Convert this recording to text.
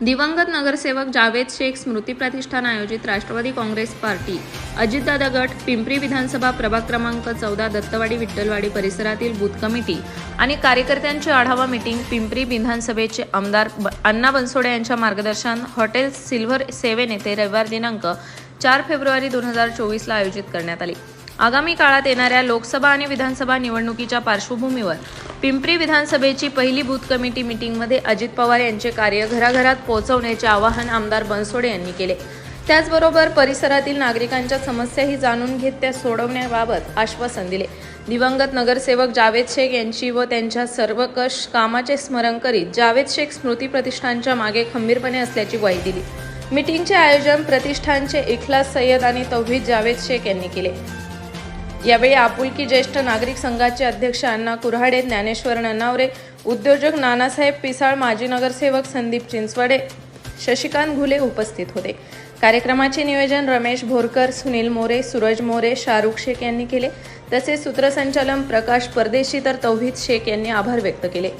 दिवंगत नगरसेवक जावेद शेख स्मृती प्रतिष्ठान आयोजित राष्ट्रवादी काँग्रेस पार्टी अजितदादा गट पिंपरी विधानसभा प्रभाग क्रमांक चौदा दत्तवाडी विठ्ठलवाडी परिसरातील बूथ कमिटी आणि कार्यकर्त्यांची आढावा मिटिंग पिंपरी विधानसभेचे आमदार ब- अण्णा बनसोडे यांच्या मार्गदर्शन हॉटेल सिल्व्हर सेवेन येथे रविवार दिनांक चार फेब्रुवारी दोन हजार चोवीसला आयोजित करण्यात आली. आगामी काळात येणाऱ्या लोकसभा आणि विधानसभा निवडणुकीच्या पार्श्वभूमीवर पिंपरी विधानसभेची पहिली बूथ कमिटी मिटिंगमध्ये अजित पवार यांचे कार्य घराघरात पोहोचवण्याचे आवाहन आमदार बनसोडे यांनी केले. त्याचबरोबर परिसरातील नागरिकांच्या समस्याही जाणून घेत त्या सोडवण्याबाबत आश्वासन दिले. दिवंगत नगरसेवक जावेद शेख यांची व त्यांच्या सर्वकष कामाचे स्मरण करीत जावेद शेख स्मृती प्रतिष्ठानच्या मागे खंबीरपणे असल्याची ग्वाही दिली. मिटिंगचे आयोजन प्रतिष्ठानचे इखलास सय्यद आणि तौहीद जावेद शेख यांनी केले. यावेळी आपुलकी ज्येष्ठ नागरिक संघाचे अध्यक्ष अण्णा कुऱ्हाडे ज्ञानेश्वर ननावरे उद्योजक नानासाहेब पिसाळ माजी नगरसेवक संदीप चिंचवडे शशिकांत घुले उपस्थित होते. कार्यक्रमाचे नियोजन रमेश भोरकर सुनील मोरे सूरज मोरे शाहरुख शेख यांनी केले. तसेच सूत्रसंचालन प्रकाश परदेशी तर तौहीद शेख यांनी आभार व्यक्त केले.